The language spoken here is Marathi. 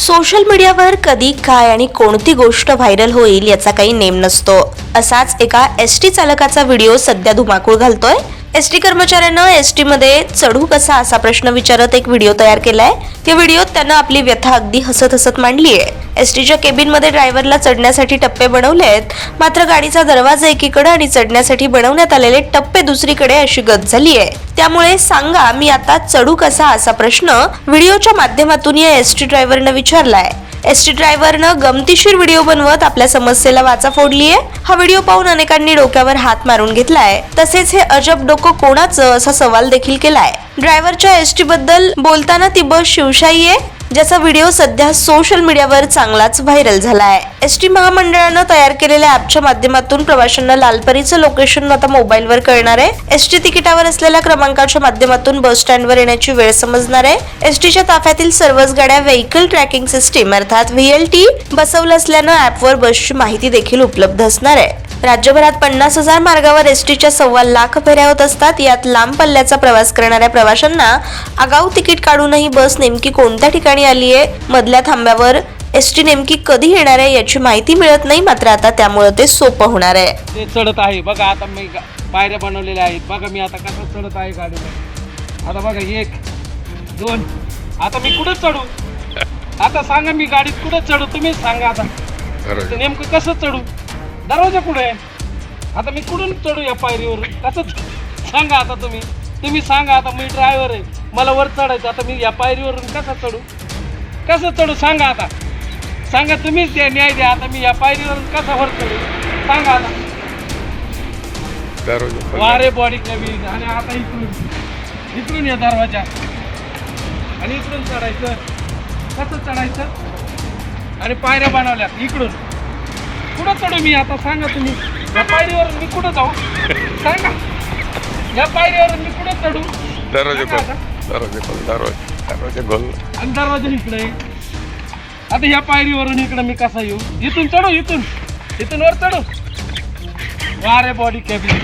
सोशल मीडियावर कधी काय आणि कोणती गोष्ट व्हायरल होईल याचा काही नेम नसतो. असाच एका एस टी चालकाचा व्हिडिओ सध्या धुमाकूळ घालतोय. एस टी कर्मचाऱ्यानं एस टी मध्ये चढू कसा असा प्रश्न विचारत एक व्हिडिओ तयार केलाय. त्या व्हिडिओत त्यानं आपली व्यथा अगदी हसत हसत मांडली आहे एस टीच्या केबिनमध्ये ड्रायव्हरला चढण्यासाठी टप्पे बनवले आहेत. मात्र गाडीचा दरवाजा एकीकडे आणि चढण्यासाठी बनवण्यात आलेले टप्पे दुसरीकडे अशी गत झाली आहे. त्यामुळे सांगा मी आता चढू कसा असा प्रश्न व्हिडिओच्या माध्यमातून या एस टी ड्रायव्हरनं विचारलाय. एस टी ड्रायव्हरनं गमतीशीर व्हिडिओ बनवत आपल्या समस्येला वाचा फोडलीये. हा व्हिडिओ पाहून अनेकांनी डोक्यावर हात मारून घेतलाय. तसेच हे अजब डोकं कोणाचं असा सवाल देखील केलाय. ड्रायव्हरच्या एस टी बद्दल बोलताना ती बस शिवशाही आहे ज्याचा व्हिडिओ सध्या सोशल मीडियावर चांगलाच व्हायरल झाला आहे एस टी महामंडळानं तयार केलेल्या ऍपच्या माध्यमातून प्रवाशांना लालपरीचं लोकेशन आता मोबाईलवर कळणार आहे. एस टी तिकिटावर असलेल्या क्रमांकाच्या माध्यमातून बस स्टँडवर येण्याची वेळ समजणार आहे. एस टीच्या ताफ्यातील सर्वच गाड्या व्हेकल ट्रॅकिंग सिस्टीम अर्थात व्हीएलटी बसवलं असल्यानं ऍपवर बसची माहिती देखील उपलब्ध असणार आहे. राज्यभरात पन्नास हजार मार्गावर एस टीच्या सव्वा लाख फेऱ्या होत असतात. यात लांब पल्ल्याचा प्रवास करणाऱ्या प्रवाशांना आगाऊ तिकीट काढूनही बस नेमकी कोणत्या ठिकाणी आली आहे? मधल्या थांब्यावर एस टी नेमकी कधी येणार आहे याची माहिती मिळत नाही. मात्र आता त्यामुळे ते सोपं होणार आहे. ते चढत आहे. बघा आता मी गा- पायऱ्या बनवलेल्या आहेत. बघा मी आता कसं चढत आहे गाडीवर आता बघा एक दोन. आता मी कुठं चढू? आता सांगा मी गाडीत कुठं चढू? तुम्ही सांगा आता. नेमकं कसं चढू? दरवाजा कुठे आहे? आता मी कुठून चढू या पायरीवर? कसं सांगा आता तुम्ही. तुम्ही सांगा आता मी ड्रायव्हर आहे. मला वर चढायचं आता मी या पायरीवरून कसं चढू? कसं चढू? सांगा आता. सांगा तुम्हीच द्या न्याय द्या. आता मी या पायरीवरून कसा वर चढू? सांगा आता. वारे बॉडी कमी. आणि आता इकडून. इकडून या दरवाजा. आणि इकडून चढायचं. कसं चढायचं? आणि पायऱ्या बनवल्या. इकडून. कुठं चढू मी आता? सांगा तुम्ही. या पायरीवर मी कुठं जाऊ? सांगा. या पायरीवर मी कुठं चढू? दरवाजे खोल. दरवाजे खोल दरवाजे दरवाजे खोल. आणि दरवाजा इकडे आहे. आता ह्या पायरीवरून इकडं मी कसा येऊ? इथून चढू इथून. इथून वर चढू. वारे बॉडी कॅबिन